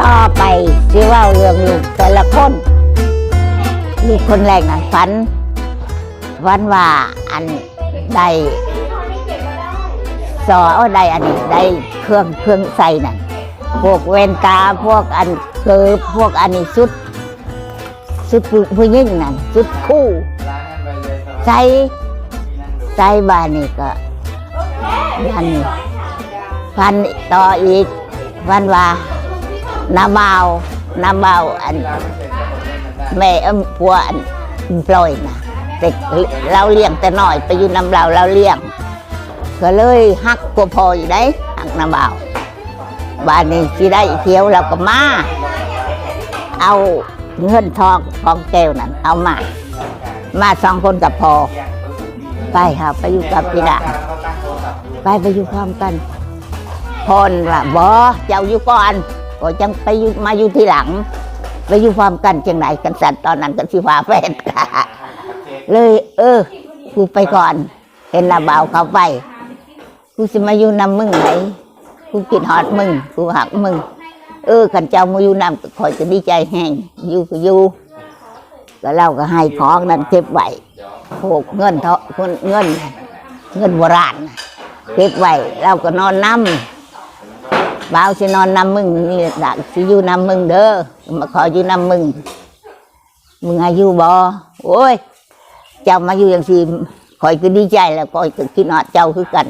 ต่อไปสิว่าเรื่องลูกแต่ละคนลูกคนแรกน่ะฝันวันว่าอันใดสอเอาใดอันนี้ได้เครื่องเครื่องใส่นั่นพวกเวนตาพวกอันเกิบพวกอันนี้สุด สุดผู้ผู้ยิ่งนั่นสุดคู่ ใส่ใส่บานนี่ก็อันนี้พันต่ออีกวันว่า น้าเบาน้าเบาอันแม่เอ็มพัวอันปล่อยนะแต่เราเลี้ยงแต่น้อยไปอยู่น้ำเราเราเลี้ยง ก็เลยหักกว่าพออยู่ได้หักน้ำเบาบ้านนี้ที่ได้เที่ยวเราก็มาเอาเงินทองทองแก้วนั่นเอามา มาสองคนกับพอ ไปค่ะไปอยู่กับพี่ดาไปไปอยู่พร้อมกันพอนว่าบอเจ้าอยู่ก่อน ก็จังไปอยู่มาอยู่ทีหลัง ไปอยู่พร้อมกันจังไหนกันสันตอนนั้นกันสิฟ้าแฟนเลย เออ กูไปก่อน เห็นระเบาวเขาไป กูสิมาอยู่นำมึงไหนกูกินฮอดมึง กูหักมึง เออขันเจ้ามาอยู่นำคอยจะดีใจแห้งอยู่ก็อยู่ก็เราก็ให้ของนั้นเก็บไว้พวกเงินเทาเงิน เงินเงินโบราณน่ะเก็บไว้เราก็นอนน้ำ บ่าวสินอนนำมึงนี่ดักสิอยู่นำมึงเด้อมาขออยู่นำมึง มึงอายุบ่โอ้ย เจ้ามาอยู่อย่างสิคอยก็ดีใจแล้วคอยก็คิดฮอดเจ้าคือกัน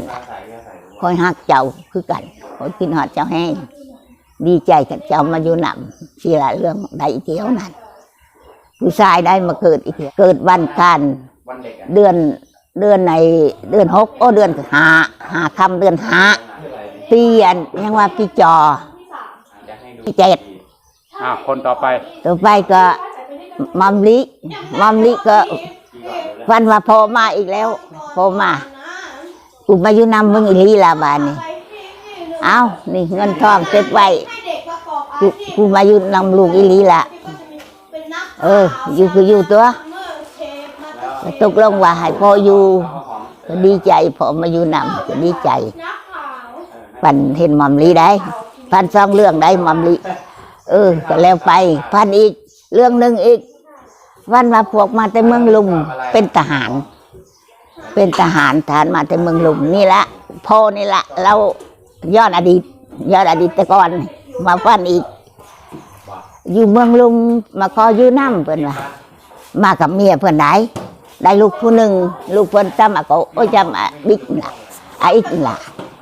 คอยฮักเจ้าคือกันคอยคิดฮอดเจ้าแห้งดีใจกับเจ้ามาอยู่นำที่ละเรื่องใดเที่ยวนั้นผู้ชายได้มาเกิดอีกเกิดวันกันเด็กอะเดือนเดือนในเดือนหกโอ้เดือนหาหาคำเดือนหา ปีอันยังว่าปีจออยากให้ดูปีเจ็ดอ่าคนต่อไปต่อไปก็มัมลิมัมลิก็วันว่าพอมาอีกแล้วพอมากูมาอยู่นำมึงอีหลีลาบานนี่เอานี่เงินทองเก็บไว้กูกูมาอยู่นำลูกอีหลีละเออ อยู่ก็อยู่ตัวก็ตกลงว่าให้พ่ออยู่ก็ดีใจพอมาอยู่นำก็ดีใจ ปันเห็นมัมลีได้ พันสองเรื่องได้มัมลีเออก็แล้วไป พันอีกเรื่องหนึ่งอีก วันมาพวกมาแต่เมืองลุงเป็นทหาร เป็นทหารทหารมาแต่เมืองลุงนี่ละพ่อนี่ละเราย้อนอดีตย้อนอดีตแต่ก่อนมาฟันอีก อยู่เมืองลุงมาขออยู่น้ำเพิ่อนว่ามากับเมียเพิ่อนไหนได้ลูกผู้หนึ่งลูกเพิ่อนจำอะก็โอ้ยจำอะบิ๊กน่ะอะอีกน่ะ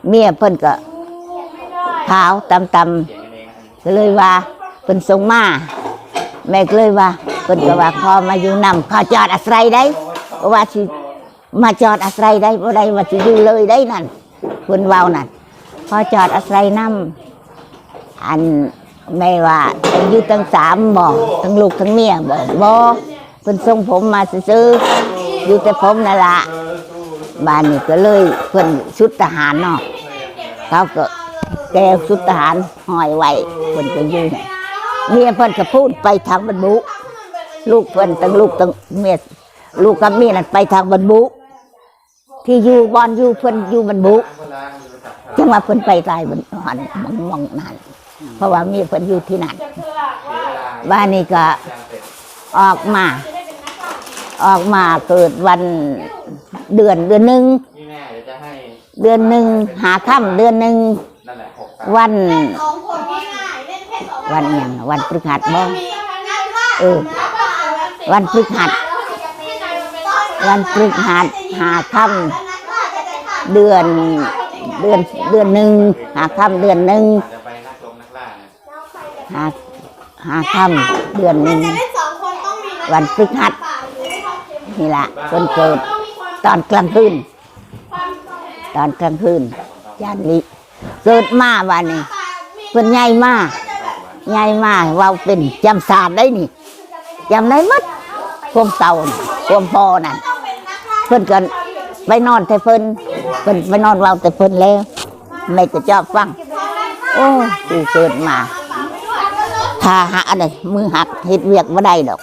เมียเพิ่อนก็ ขาวตำตำก็เลยว่าเพิ่นส่งมาแม่ก็เลยว่าเพิ่นก็ว่าพอมาอยู่นำขอจอดอาศัยได้ว่าสิมาจอดอาศัยได้บ่ได้ว่าสิอยู่เลยได้นั่นเพิ่นเว้านั่นพอจอดอาศัยนำอันแม่ว่าอยู่ตั้งสามบ่ทั้งลูกทั้งเมียบ่บ่เพิ่นส่งผมมาซื้ออยู่แต่ผมนั่นล่ะบ้านนี้ก็เลยเพื่อนชุดทหารเนาะเขาก็ แกวชุดทหารห้อยไว้เพื่นก็อยืนเมียเพื่อนก็พูดไปทางบรรบุ ลูกเพื่อนตั้งลูกตั้งเมียลูกกับเมียนั่นไปทางบรรบุ ที่อยู่บอนอยู่เพื่อนอยู่บรรบุจังว่าเพื่อนไปตายบนหันมองมองนั่นเพราะว่าเมียเพื่อนอยู่ที่นั่นบ้านนี้ก็ออกมา ออกมาเกิดวันเดือนเดือนหนึ่งเดือนหนึ่งหาค่ำเดือนหนึ่ง นั่นแหละหกวันสองคนง่ายๆเล่นแค่สองวันอย่างวันพฤหัสบ่ มีง่ายว่าเออวันพฤหัสวันพฤหัสหาค่ำเดือนเดือนเดือนหนึ่งหาค่ำเดือนหนึ่งอาจจะไปนักลงนักล่านะหาหาค่ำเดือนหนึ่งจะเล่นสองคนต้องมีวันพฤหัสเปล่าหรือไม่ต้องเค็มนี่ละคนเกิด ต้องมีความตอนกลางคืน ความแพ้ ตอนกลางคืนยานนี้ เกิดมาวันนี้เพิ่นใหญ่มากใหญ่มากเว่าเป็นจำศาสตร์ได้นี่จำได้หมัดความเต่าความพอนั่นเพิ่นก็ไปนอนแต่เพิ่นเพิ่นไปนอนเว้าแต่เพิ่นแล้วแม่ก็ชอบฟัง โอ้กูเกิดมาถ้าหักอะไรมือหักเฮ็ดเวียกบ่ได้ดอก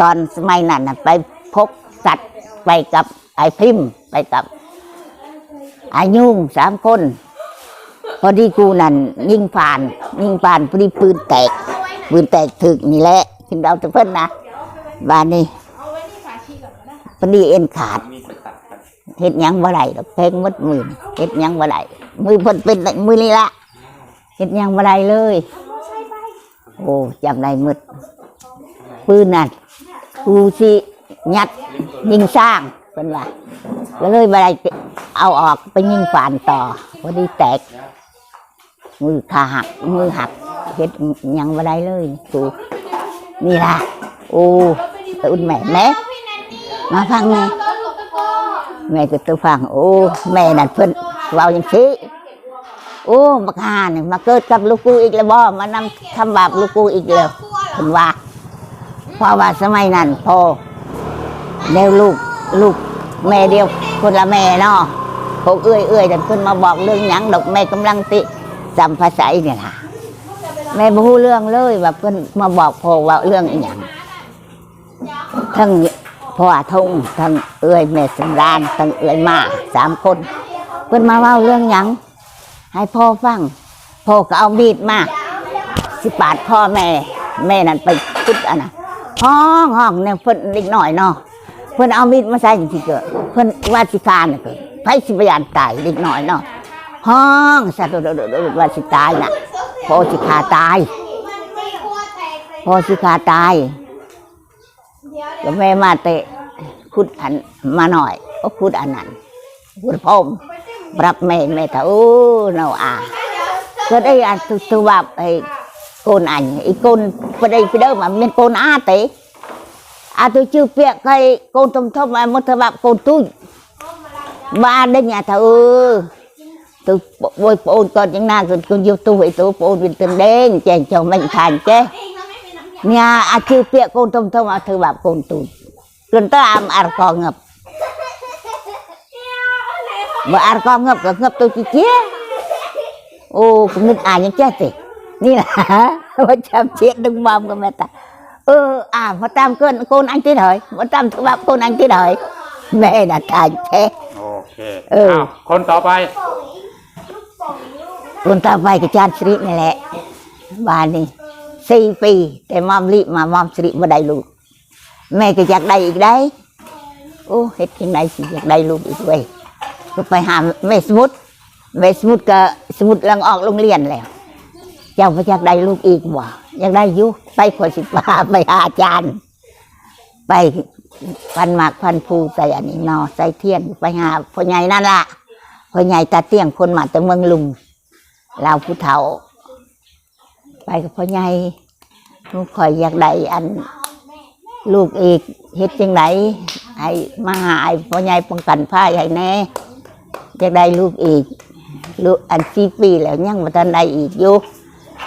ตอนสมัยนั้นน่ะ ไปพกสัตว์ไปกับไอ้พิมพ์ไปกับไอ้ยุ่งสามคน พอดีกูนั่นยิงผ่าน ยิงผ่านพอดีปืนแตก ปืนแตกถึกนี่แหละขึ้นเราจะเพิ่นนะบ้านนี้เอาไว้ที่ฝาชีก่อนก็ได้ค่ะพอดีเอ็นขาดเฮ็ดยังบ่ได้ดอกแพงหมดมือเฮ็ดยังบ่ได้มือเพิ่นเป็นมือนี่ละเฮ็ดยังบ่ได้เลย โอ้จำได้หมดปืนนั่นกูสิยัดยิงสร้างเพิ่นว่าก็เลยบ่ได้เอาออกไปยิงฝานต่อพอดีแตก มือขาหักมือหักเฮ็ดหยังบ่ได้เลยกูนี่ล่ะโอ้ตื่นแม่แม่มาฟังแม่รถหลบตะโกแม่ก็ตัวฟังโอ้แม่นั่นเพิ่นเว้าอย่างนี้โอ้บักฮานี่มาเกิดกับลูกกูอีกแล้วบ่มานำทำบาปลูกกูอีกแล้วเพิ่นว่าเพราะว่าสมัยนั้นพอแล้วลูกลูกแม่เดียวคนละแม่เนาะพวกเอื้อยเอื้อยแต่เพิ่นมาบอกเรื่องหยังดอกแม่กำลังติ จำภาษาอีเนี่ยล่ะแม่บูเรื่องเลยว่าเพิ่นมาบอกพ่อว่าเรื่องอีหยังทั้งพ่อทงทั้งเอื้อยแม่สำรานทั้งเอื้อยมาสามคน เพิ่นมาเว้าเรื่องหยังให้พ่อฟังพ่อก็เอามีดมาสิปาดพ่อแม่ แม่นั่นไปพุดอันน่ะห้องห้องเนี่ยเพิ่นเล็กหน่อยเนาะเพิ่นเอามีดมาใส่จริงๆเกิดเพิ่นว่าสิคาน่ะเกิดไผสิพยานตายเล็กหน่อยเนาะ ห้องสัตว์ว่าสิตายน่ะพอสิคาตายพอสิคาตายเดี๋ยวแม่มาเตะคุดอันมาหน่อยก็คุดอันนั้นคุดพรมรับแม่แม่ตาโอ้เนาอะก็ได้อันตัวแบบไอ้โกนอันไอ้โกนไปได้ไปเดิมมันเป็นโกนอาเตะอาตัวชื่อเปียกไอ้โกนทมทมมามันแบบโกนตุ้ยบ้านได้เนก่ยังน่าก็ก็อยู่ตัวไอ้ตัวโอนเป็นตัวแดงแจงเจ้าเออาชื่อเปียกโกนทมทมมาเธอแบบโกนตุ้ยจนตามอารกองงับบ่อารกองงับก็งับตัวเจี๊ยโอ้คุณนึกอ่านยังแจ้ตินี่แหละว่าจำเชียดดึงบอมกันแม่ตาเอออ่าพอตามเกินโกนอันที่ไหนพอตามตัวแบบโกนอันที่ไหนแม่น่ะทานแท้โอเคเออาวคนต่อไป คนต่อไปกับจานสรินี่แหละบ้านนี้สี่ปี แต่มอมลิมามอมสริมาได้ลูก แม่ก็อยากได้อีกได้ โอ้เฮ็ดยังไงสิอยากได้ลูกอีกเว้ยก็ไปหาแม่สมุดแม่สมุดก็สมุดลังออกโรงเรียนแล้วเจ้าพระอยากได้ลูกอีกบ่อยากได้ยุไปขวสิพาไปหาอาจารย์ ไปพันหมากพันภูใส่อันนี้นอใส่เทียนไปหาพ่อใหญ่นั่นล่ะพ่อใหญ่ตาเตี้ยงคนมาจากเมืองลุง เราผู้เฒ่า ไปกับพ่อใหญ่ลูกคอยอยากได้อัน ลูกอีกเฮ็ดจังไหนให้มาหาไอ้พ่อใหญ่ป้องกันผ้าให้แน่อยากได้ลูกอีก ลูกอันสี่ปีแล้วยังมาทันใดอีกอยู่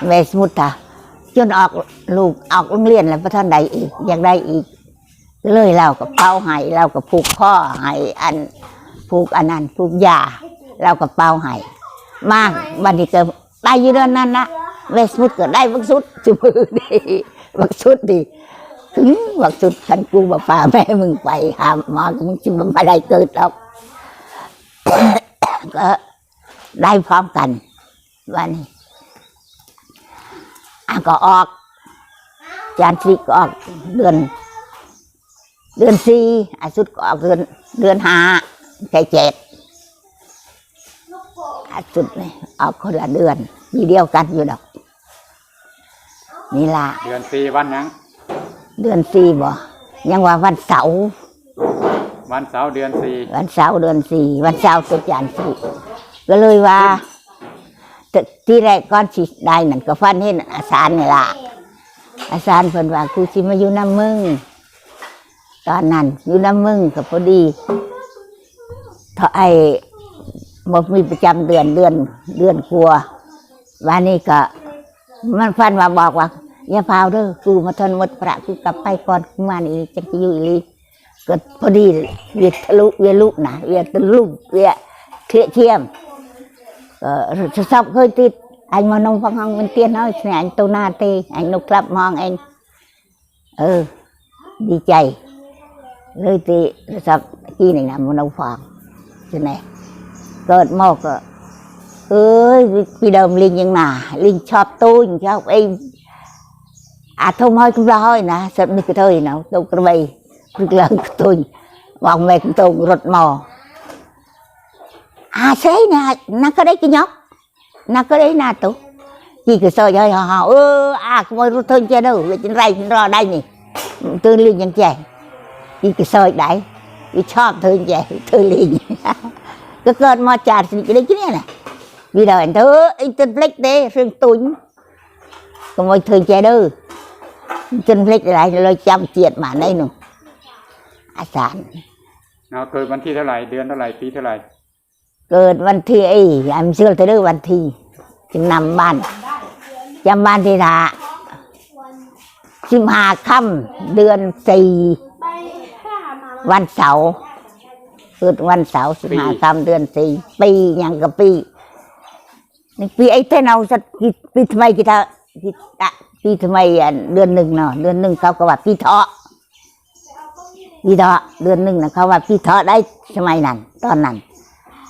แม่สมุทรจนออกลูกออกโรงเรียนแล้วมาทันใดอีกอยากได้อีก เลยเรากับเป้าให้เรากับผูกข้อให้อันผูกอันนั้นผูกยาเรากับเป้าให้ มากบันนี้ก็ได้อยืนนนั้นนะแม่สมุทรก็ได้บักสุดจุมือดีบักสุดดีถึงบักสุดคันกูบอกป่าแม่มึงไปหาหมอมึงจะมาได้เกิดหรอกก็ได้พร้อมกันวันนี้อะก็ออก จานสิก็ออกเดือน เดือนสี่อาสุดก็ออกเดือนเดือนห้าใกล้เจ็ด อาสุดเลยออกคนละเดือนมีเดียวกันอยู่ดอก นี่ล่ะเดือนสี่วันหยัง เดือนสี่บ่ยังว่าวันเสาร์วันเสาร์เดือนสี่วันเสาร์เดือนสี่วันเสาร์เป็นจานสี่ก็เลยว่าแต่ที่แรกก้อนสิได้นั่นก็ฟันเห็นอาสารนี่ล่ะ อาจารย์เพิ่นว่ากูสิมาอยู่น้ำมึงตอนนั้นอยู่น้ำมึงก็พอดีเท่าไอ้ มมีประจำเดือนเดือนเดือนครัววันนี้ก็ มันฟันมาบอกว่าอย่าพาวเด้อกูมาทนหมดพระกูกลับไปก่อนกูมานี่จังจะอยู่อีลีก็พอดีเวียทะลุเวียลุกนะเวียทะลุเวียเทียเทียมเออชอบเคยติดไอ้มานงฟังหังมันเตี้ยน้อยเนี่ไอ้ตัวนาเตไอันนกกลับมองเองเออ ดีใจ เลยตีชอบที่หนึ่งนะมานาฟังใช่ไหม พี่เดิมลิงยังหนาลิงชอบตู้ยชอบไอ้อาทมห้อยคุณร้อยนะสัตว์นี่ก็เท่าไหร่นะตัวกระเบยรึกเลิกตุ้ยวางแม่ตุ้งรถมออาใช่นะนักก็ได้กินยกนักก็ได้นาตุ chị cứ sợ cho họ ơ à cái môi rút thân chưa đâu về trên ray rò đây nè tôi liền nhân trẻ chị cứ sợ đấy chị chọn thương trẻ tôi liền cái cơn mà chả thì cái đấy chứ nè vì đời anh thơ anh tên flex đấy xương túi cái môi thương trẻ đâu tên flex lại lời chăm chuyện mà đây nè à sản เอาเกิดวันที่เท่าไหร่เดือนเท่าไหร่ปีเท่าไหร่เกิดวันที่ไอ้ยามเชื่อเธอเด้อวันที่จึงนำบ้านจำบ้านที่ทาสิบห้าค่ำเดือนสี่ไปแค่หามาวันเสาร์ เกิดวันเสาร์สิบห้าค่ำเดือนสี่ปีหยังกับปีนี่ปีไอ้เท่นเอาสักกี่ปีทำไมกี่ท่ากี่อะปีทำไมอะเดือนหนึ่งเนาะเดือนหนึ่งเขาก็ว่าปีเถาะปีเถาะเดือนหนึ่งนะเขาว่าปีเถาะได้สมัยนั้น ตอนนั้น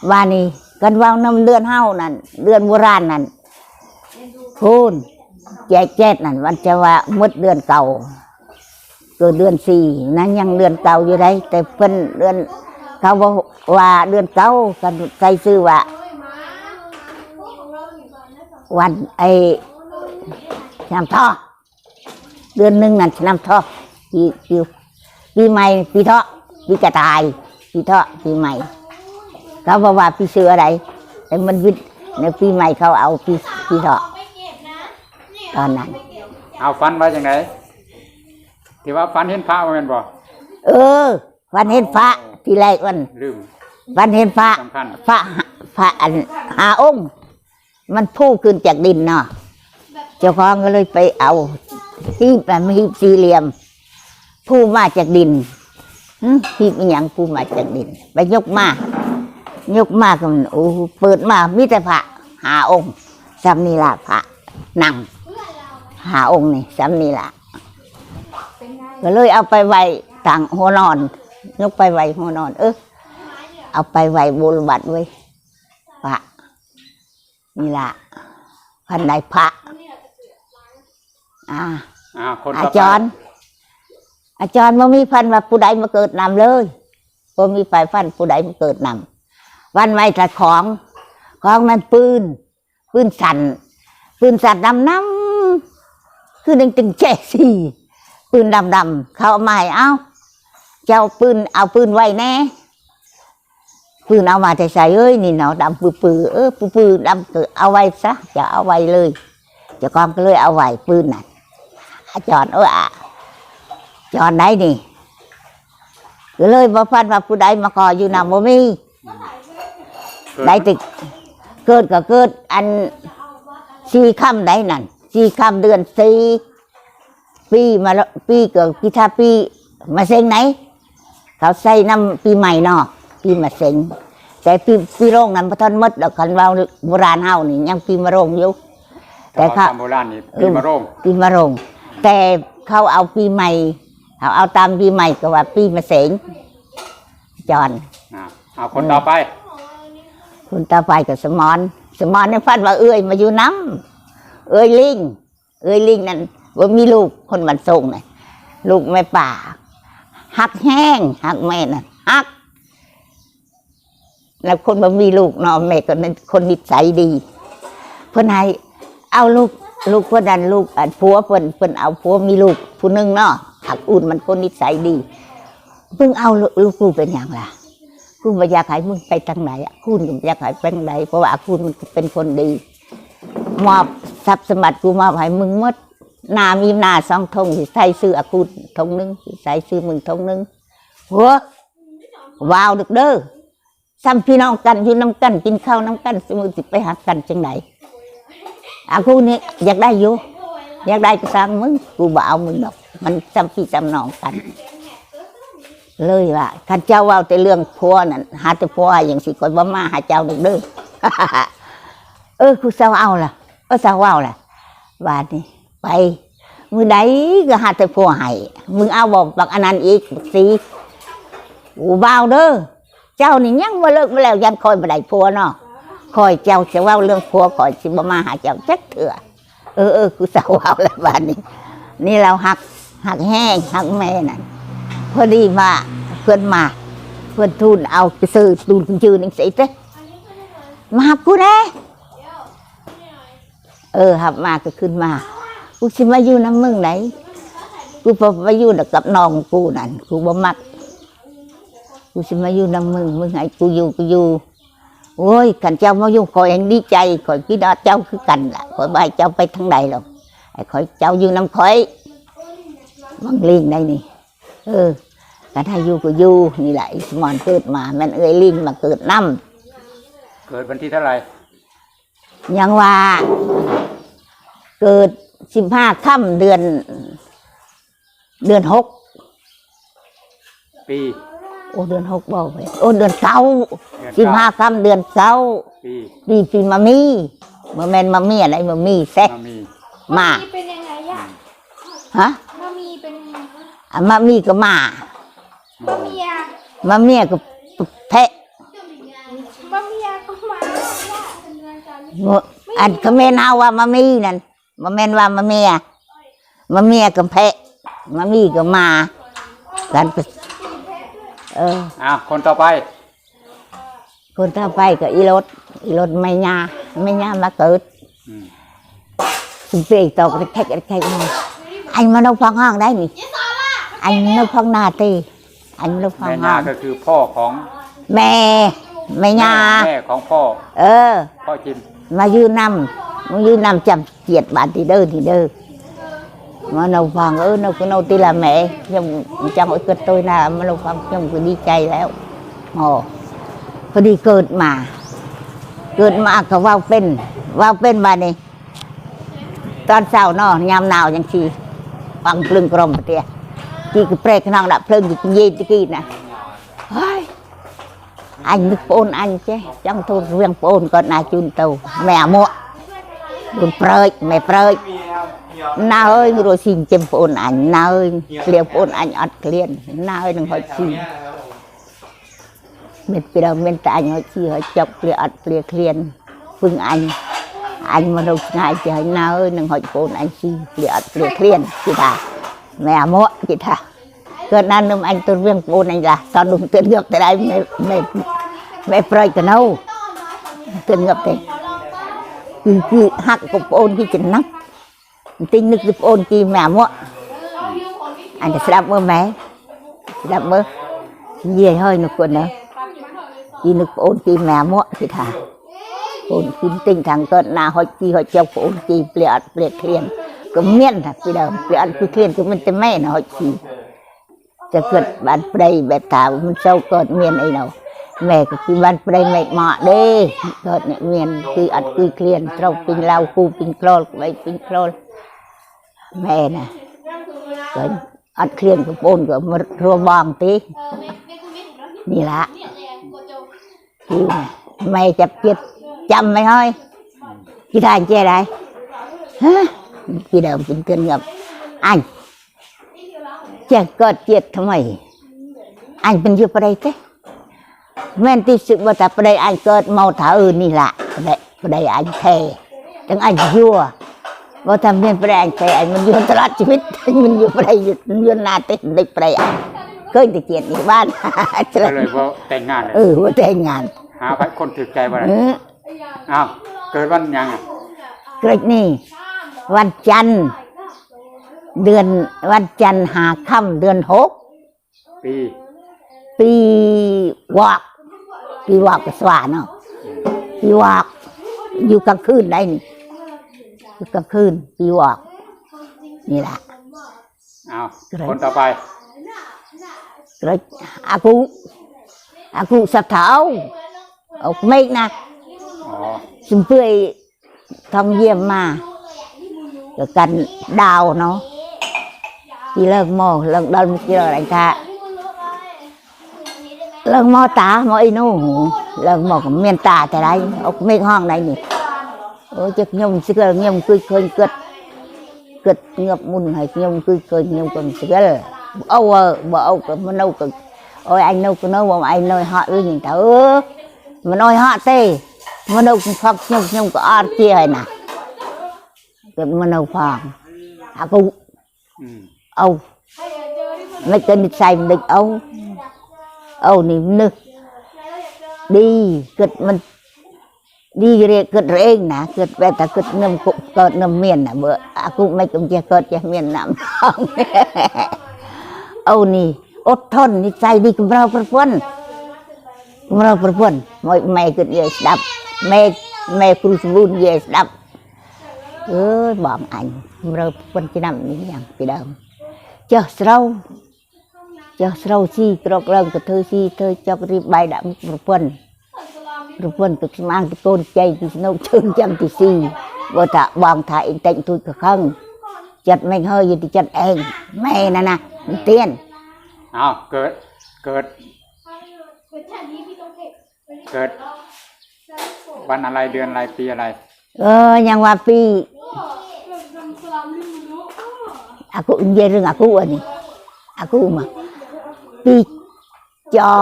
ว่านี่กันว่าน้ำเดือนเฮานั่นเดือนโบราณนั่นพูนแจกแจกนั่นมันจะว่าหมดเดือนเก่าเกิดเดือนสี่นั้นยังเดือนเก่าอยู่ได้แต่เพิ่นเดือน เขาบอกว่าเดือนเก่ากันใครซื้อว่าวันไอ้น้ำท่อเดือนหนึ่งนั่นน้ำท่อปีปีปีใหม่ปีเทาะปีกระต่ายปีเทาะปีใหม่เขาบอกว่าพี่ซื้ออะไรแต่มันวิทย์ในปีใหม่เขาเอาปีปีเถาะไปเก็บนะเนี่ยตอนนั้น เอาฟันไว้ยังไงที่ว่าฟันเห็นพระว่าแมันบ่เออ วันเห็นพระทีแรกวัน ลืม วันเห็นพระสำคัญ พระพระอันหาองค์ มันพูขึ้นจากดินเนาะเจ้าของก็เลยไปเอาที่แบบมีสี่เหลี่ยมพูมาจากดินหึที่เป็นอย่างพูมาจากดิน ไปยกมายกมาก็มันโอ้โหเปิดมามิแต่พระหาองค์สำนีละพระนั่งหาองค์นี่สำนีละ ก็เลยเอาไปไว้ต่างหัวนอน ยกไปไว้หัวนอน เออเอาไปไว้บุรบัตรไว้พระนี่ละพันใดพระอ่าอ่าคนอาต่อไปจารย์อาจารย์บ่มีพันว่าผู้ใดมาเกิดนำเลยบ่มีไฟฟันผู้ใดมาเกิดนำวันไว้แต่ของของนั้นปืนปืนสั่นปืนสั่นดำน้ำคือดึงตึงแจ๊สี่ปืนดำดำๆเขาเอามาให้เอา เจ้าปืนเอาปืนไว้แน่ปืนเอามาแต่ใส่เอ้ยนี่เนาะดำปือปือๆเออปือปือๆดำเกิดเอาไว้ซะจะเอาไว้เลยเจ้าของก็เลยเอาไว้ปืนน่ะอาจารย์เอออะจอนไหนนี่ก็เลยบ่ฟันว่าผู้ใดมาก่ออยู่นำบ่มีเกิดได้ตึกเกิดก็เกิด อันสี่ค่ำได้นั่นสี่ค่ำเดือนสี่ปีมาแล้วปีเกิดพิธาปีมาเซ็งไหน เขาใส่น้ำปีใหม่เนาะปีมาเซ็งแต่ปีปีโรงนั้นพระท่านหมดแล้วกันว่าโบราณเฮานี่ยังปีมะโรงอยู่แต่แต่เขาคำโบราณนี่ปีมะโรงปีมะโรง แต่เขาเอาปีใหม่เขาเอาตามปีใหม่ก็ว่าปีมะเสงจอนอ่าเอาคนต่อไปคุณตาไปกับสมอน สมอนในฟันว่าเอ้ยมาอยู่น้ำเอ้ยลิงเอ้ยลิงนั่นว่ามีลูกคนมันส่งน่ะลูกแม่ป่า หักแห้งหักแม่น่ะหัก แล้วคนบ่มีลูกเนาะแม่ก็นั้นคนนิสัยดี เพิ่อนให้เอาลูกลูกเพิ่นดันลูกอันผัวเพิ่อนเพิ่อนเอาผัวมีลูกผู้หนึงเนาะหักอุ่นมันคนนิสัยดีเพิ่งเอาลูกลูกกูเป็นอย่างล่ะกูไม่อยากให้มึงไปทางไหนอะคุณอยากให้ไปทางไหนเพราะว่าคุณมันเป็นคนดีมอบทรัพย์สมบัติกูมอบให้มึงหมด นามีนาสองทงใส่ซื้ออาคุณทงหนึงใส่ซื้อมึงทงหนึงหัววาวดึกเด้อซ้ำพี่น้องกันอยู่น้ำกันกินข้าวน้ำกันสมือสิไปหากันจังไหนอากูนี่อยากได้อยู่อยากได้ก็สั่งมึงกูบ่เอามึงดอกมันซ้ำพี่ซ้ำน้องกัน เลยว่าข้าเจ้าเว่าแต่เรื่องพัวนั่นหาแต่พัวอย่างสิคอยบ่มาหาเจ้าด็กเด้อเออกูเศร้าเอาล่ะเออเศร้าเอาล่ะบาดนี้ ไป มือใดก็หาแต่พัวให้มึงเอาบอกบักอันนั้นอีกสีอูบ่าวเด้อเจ้านี่ยังมาเลิกมาแล้วยันคอยบ่ได้พัวเนาะคอยเจ้าจะว่าเรื่องผัวคอยสิบมาหาเจ้าจักเถื่อเออเออกูเศร้าเอาแล้วบ้านนี้ นี่เราหักหักแห้งหักแม่นั่นพอดีมาเพื่อนมาเพื่อนทุนเอาไปซื้อตูนจือหนึ่งสิเต้มาหับกูแน่เออหับมาก็ขึ้นมา กูสิมาอยู่น้ำมึงไหนกูพอมาอยู่น่ะกับน้องกูนั่นกูบ่มัก กูสิมาอยู่น้ำมึงมึงให้กูอยู่กูอยู่โอ้ยขันเจ้ามาอยู่คอยเองดีใจคอยคิดว่าเจ้าคือกันล่ะคอยบายเจ้าไปทางใดหรอกไอ้คอยเจ้าอยู่น้ำคอยมังลิงได้นี่เออกันให้อยู่ก็อยู่นี่แหละอิสมอนเกิดมาแมันเอ้ยลิงมาเกิดน้เกิดวันที่เท่าไหร่ำยังว่า เกิด สิบห้าค่ำเดือน เดือนหกปี โอ้เดือนหกบอกไปโอ้เดือนเก้าเดือนสิบเก้าห้า ค่ำเดือนเก้าปีปีปีมามีมาแมนมามีอะไรมามีแซกมามีมาเป็นยังไงอะฮะมามีเป็นยังไงอะมามีก็มามาเมียมาเมียก็แพะมาเมียก็มางวอันเขาเมนเอาว่ามามีนั่น มาแมนว่ามาเมียมาเมียก็แพะมามีก็มากันไปเอออ้าวคนต่อไป คนต่อไปก็อีรถอีรถไม่ยาไม่ยามาเกิดอืมสิเปย์ตอกแค่แค่มา anh mà đâu phong hàng đấy nhỉ anh đâu phong nà tì anh đâu แม่ phong ย่า hàng ก็คือพ่อของ mẹ mẹ แม่ nhà แม่ของพ่อ ờ พ่อจิน มึงยืนนำจำเจียดบาททีเด้อทีเด้อมาเราฟังเออเราก็เราตีละแม่ยังจังไอ้เกิดตัวน่ะมาเราฟังยังก็ดีใจแล้วโอพอดีเกิดมา เกิดมาก็ว่าเป็นว่าเป็นมาเนี่ตอนเศร้าเนาะยามหนาวยังชีฟังเพลิงกรมเตียจีก็เปรกนองดับเพลิงจีเย็นจีกีนะเฮ้ยอันนึกปนอันเจ้จังทุเรื่องปนก็นาจุนเตาแม่หมวก ដូនប្រើចម៉ែប្រើចណៅអើយរស់ស៊ីចិញ្ចឹមប្អូនអញណៅក្លៀងប្អូនអញអត់ក្លៀនណៅនឹងហុចស៊ីមានពីដើមមានតែអញហុចស៊ីហុចចប់ព្រាអត់ព្រាក្លៀនពឹងអញអញមនុស្សឆ្ងាយចេះណៅនឹងហុចប្អូនអញស៊ីព្រាអត់ព្រាក្លៀនគេថាម៉ែអាមកគេថាគាត់ណានឹមអញទៅវិញប្អូនអញឡាតនោះទៀតយកតែដៃម៉ែម៉ែប្រយទៅនៅទៀតងាប់ទេ hơi นึกคนเนอะกี่นึกโอนกี่แม่มะที่ท่าโอนกินติงทางก็นาหอยกี่หอยเจ้าโอนกี่เปลี่ยนเปลี่ยนเคลียนก็เมียนค่ะพี่เดิมเปลี่ยนคือเคลียนก็มันจะแม่นะหอยกี่จะเกิดบานเปรย์แบบถามมันเศร้าเกิดเมียนไอ้เนาะ แม่ก็คือบ้านเปรย์แม่เหมาะเด้เกิดเนี่ยเมียนคืออัดคือเคลียนเราปิงเรากูปิงคลนไว้ปิงคลนแม่น่ะก็อัดเคลียนกับโอนก็มารัวบองตีนี่ละคือน่แม่จับจิตจำไม่ห้อยกี่ทานเจ๊ได้ฮะกี่เดิมกินเกินกับ anh จะเกิดเจ็ดทำไม anh เป็นอยู่ประเดี๋ยว แม่นที่สึกว่าแต่ประเดี๋ยวอันเกิดเมาถาอื่นนี่แหละประเดี๋ยวประเดี๋ยวอันเทจังอันยั่วว่าทำเมียนประเดี๋ยวอันเทอันมันอยืนตลอดชีวิตมันอยู่ประเดี๋ยวมันอยืนนาเต็มเด็กประเดี๋ยวเคยจะเจียดในบ้านก็เลยว่าแต่งงานเลยเออว่าแต่งงานหาใครคนถือใจบ่ได้เอออ้าวเกิดวันหยังอะเกิดนี่ วันจันทร์เดือนวันจันทร์หาค่ำเดือนหกปี ปีวอกปีวอกกับสวาเนาะปีวอก อยู่กลางคืนได้นี่อยู่กลางคืนปีวอก นี่แหละอ้าวเกิดคนต่อไป rồi à cụ à cụ sập thảo ốc mấy nè อ๋อ xin phơi thông diêm mà rồi cần đào nó chỉ lần mò lần đơn chỉ là đánh thạ lần mò tà mò inu lần mò miền tà tại đây. Ốc miệng hoang đây nhỉ ôi chắc nhung sức là nhung cười cười cười cười ngập mùn hay nhung cười cười nhung còn sức là âu ờ bờ âu còn mà nâu còn ôi anh nâu còn nâu mà anh nâu họ ư nhìn tớ. Mà nói họ tê. Mà nâu cũng phọc nhung nhung có ăn kia hay nà cái mà nâu phọc à cũng ừ. âu. Mấy cái tên xài mình âu. เอานี่นึก ดีเกิดมัน ดีเรียกเกิดเองนะเกิดแต่เกิดน้ำกุเกิดน้ำเมียนนะเบอร์อากูไม่กงเจเกิดเจเมียนน้ำเอานี่อดทนนี่ใจดีกับเราประพนกัเราประพนไม่ไม่เกิดเยสดับไม่ไม่ครูสมบูรณ์เยสดับเออบอกอันเราประพนจะนำนี่อย่างไปเดิมจะาเรา ចុះស្រូវស៊ីក្របឡើងក៏ធ្វើស៊ីធ្វើចុករៀបបាយដាក់មុខប្រពន្ធប្រពន្ធទឹកស្មានទៅកូនចៃពីស្នូកជើងចាំទីស៊ីបើថាបងថាអ៊ីតិចទួចក៏ខឹងចិត្តមិនហើយយទៅចិត្តឯងម៉ែណាណាមិនទៀន อ้าวเกิดเกิดเกิดวันอะไรเดือนอะไรปีอะไร អឺយ៉ាងว่าពីអាគូនិយាយរឿងអាគូអានេះអាគូម ปีจอ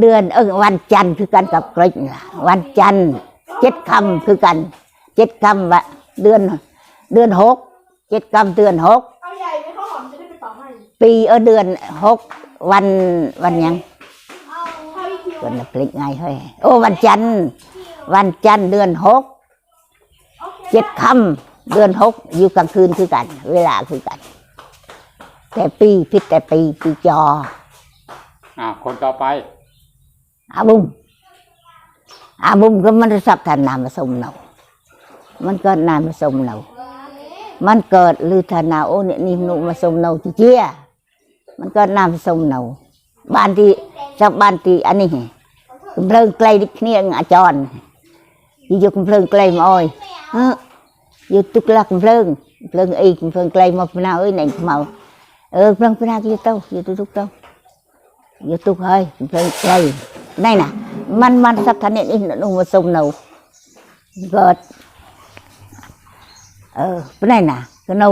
เดือนเออวันจันทร์คือกันกับกริกวันจันทร์เจ็ดคำคือกันเจ็ดคำวะเดือน เดือนหกเจ็ดคำเดือนหกปีเออเดือนหกวันวันยังวันพลิกไงเฮ้ยโอ้วันจันทร์วันจันทร์เดือนหกเจ็ดคำเดือนหกอยู่กลางคืนคือกัน เวลาคือกัน แต่ปีพิษแต่ปีปีจออ่าคนต่อไปอาบุ้มอาบุ้มก็มันสับทานนามมาสมเรา มันเกิดนามมาสมเรา มันเกิดลือธนาโอเนี่ยนี่หนุมาสมเราที่เจียมันเกิดนามมาสมเราบ้านที่จากบ้านที่อันนี้กำเพลิงไกลดิเนี่ยอาจรยี่ยกำเพลิงไกลมาอ้อยเอออยู่ตุกลักกำเพลิงเพลิงอีกำเพลิงไกลมาพนาเอ้ยไหนเมา เออเพลังพนักอยู่เต้าอยู่ตุกตุกเต้าอยู่ตุกเฮ้ยเพลงเลงนี่น่ะ มันมันสับทันเนี่ยอินนุ่มมาส่งเราเกิดเออเป็นน่ะก็เรา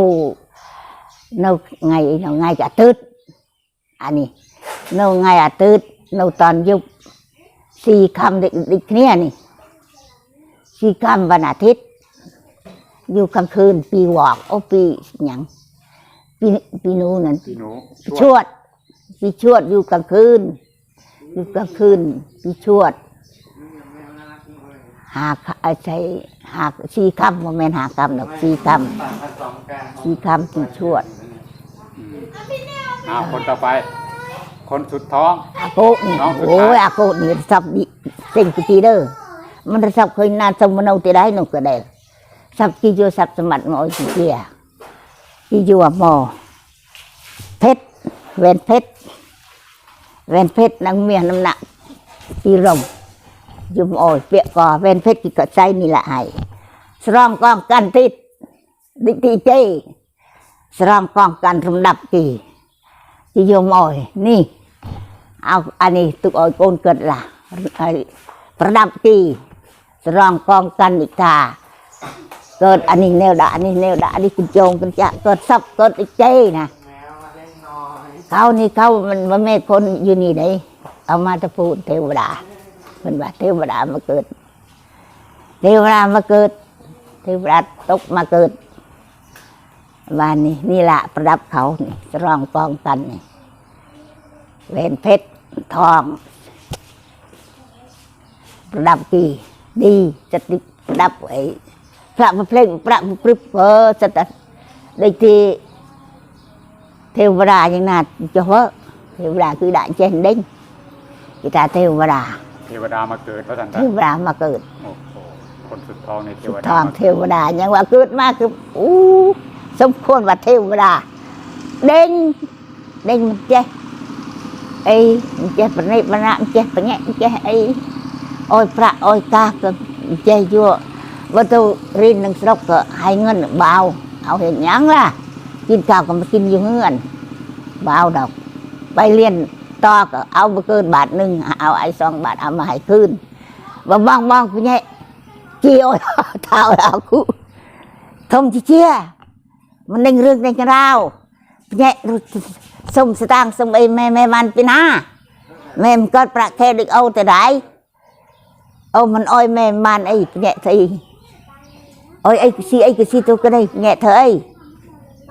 เราไงเราไงจะตืดอันนี้เราไงอะตืดเราตอนยุบสี่คำเด็กๆเนี่ยนี่สี่คำวันอาทิตย์ อยู่กลางคืนปีวอกโอปีหยัง ปีปีนู้นนั่นพี่หนูปีชวดปีชวดอยู่กลางคืน อยู่กลางคืนปีชวด หาไอ้ใช้หาสี่คำโมเมนหากำดอกสี่คต่างกันสองการำสี่คำปีชวดอืมอ้าวคนต่อไป คนสุดท้อง อาโกะนี่น้องสุดท้าย โอ้ยอาโกะนี่สับดิเต็งกี่ทีเด้อมันสับเคยนานสมมโนตีได้หนูก็ได้สับกี่จัวสับสมัดงอยกี่เจีย กี่จัวหมอเพชรเวนเพชรเวนเพชรนางเมียน้ำหนักปีรมยุมโอยเปียกกอเวนเพชรกี่กระใจนี่แหละให้สรองกองกันทิศดิตีเจสรองกองกันรำดับกี่กี่ยมโอยนี่ เอาอันนี้ตุกเอาโกนเกิดละไอ้ประดับตีสรองกองกันอีกตา เกิดอันนี้แนวดาอันนี้แนวดาอันนี้กินโจงกันจะเกิดซับเกิดอีเจ้นะแมวมาเล่นน้อยเขานี่เขามันมันไม่คนอยู่นี่ไหนเอามาตะพูดเทวดาเป็นว่าเทวดามาเกิด เทวดามาเกิด เทวดาตกมาเกิดบ้านนี้นี่แหละประดับเขานี่สรองกองกันนี่เวนเพชรทอง ประดับกี่ดีจะติดประดับไอ้ พระมาเพลงพระมาปรึบเออจะตัดได้ทีเทวดาอย่างนั้นจะว่าเทวดาคือđại trên đinhกีตาเทวดา เทวดามาเกิดพระสัน เท ตะ วดามาเกิด โอ้โหคนสุดท้องในเท สุ ว ด ดา ทอง มา เทวดายังว่าเกิดมาคืออู้สมควรว่าเทวดา เด้งเด้งมันเจ๊ไอ้มันเจ๊ปนิปนะมันเจ๊ปะเงี้ยมันเจ๊ ไอ้อ้อยพระอ้อยกาก็มันเจ๊ยั่วว่าตัวรินหนึ่งสรกก็ให้เงินเบาเอาเห็นหยังล่ะ กินข้าวก็มากินอยู่เงื่อนเบาดอก ไปเรียนต่อก็เอาไปเกินบาทหนึ่งเอาไอ้สองบาทเอามาให้คืนบ่มองมองกูเนี่ยเจียว เท้าเรากูทมจีเชี่ยมันเด้งเรื่องเด้งราวเนี่ยสมสตางค์สมไอ้แม่แม่มันไปนะแม่มันก็ประเทศดึกเอาแต่ไหน ô mình ôi mẹ man ấy nhẹ thì ôi ấy cái gì ấy cái gì tôi cái đây nhẹ thở ấy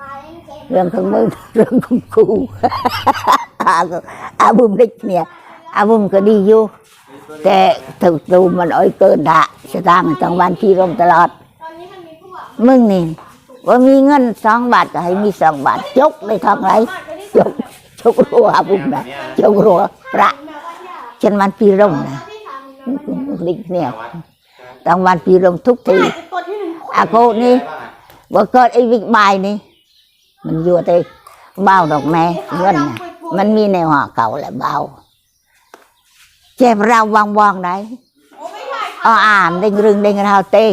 ตายเจ๊เรื่องของมึงเรื่องของกูอาก็อาบุมเล็กเนี่ยอาบุมก็ดีอยู่ แต่ถูกตูมันอ้อยเกินดะสตางค์ต้งวันพี่รมตลอด มึงนี่ว่ามีเงินสองบาทก็ให้มีสองบาทจกได้ทองไรจกจกรัวอาบุมนะจกรัวประแมวบ้านวันพีร่มนยาเล็กเนี่ยต้งวันพี่มทุกที អាកូននេះបើកើតអីវិកបាយនេះមិនយល់ទេបៅដកណែយល់ណាมันមាននៅហកៅលបៅចេះរាវវងវងដែរអោអានដេញរឿងដេញរហោទេ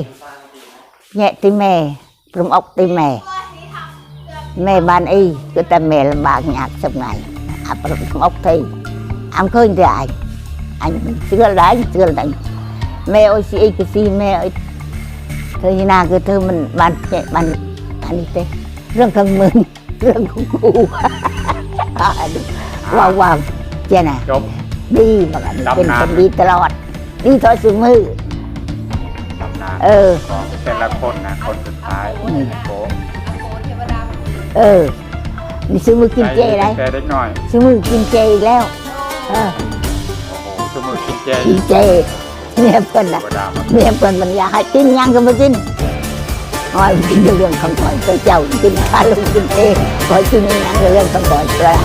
ញ៉ែទីម៉ែព្រមអុកទីម៉ែម៉ែបានអីគឺតែម៉ែលំបាកញាក់ចំណាយអាប្រមអុកទេអំឃើញទេអញអញជឿលដែរជឿលដែរម៉ែអុយស៊ីអីគឺស៊ីម៉ែអុយ ban y cứ ta mẹ làm bạc nhạc sắp ngày à prum ốc thì anh khơi thì ai anh chưa đấy chưa đấy mẹ ơi si cái si mẹ ơi thôi như nào cứ thơ mình ban nhẹ ban anh đi tê เรื่องของมึงเรื่องของกูว้าวว้าวเจ้าน่ะจบดีมากดำเป็นน้ำคนดีตลอดดีต่อสุมือทำนาเออของแต่ละคนนะคนสุดท้ายอืมโอ้เออนี่ซื้อมือกินเจได้แต่เด็กหน่อยซื้อมือกินเจอีกแล้วเออโอ้โหสมุนกินเจกินเจ เนี่ยเพิ่นเทน่ะวดามาเนี่ยเพิ่นมันอยากให้กินหยังก็มากินโอ้ยกินเรื่องของก่อนเจ้ากินข้าวลูกกินเจคอยกินหยังก็เรื่องของก่อนเปล่า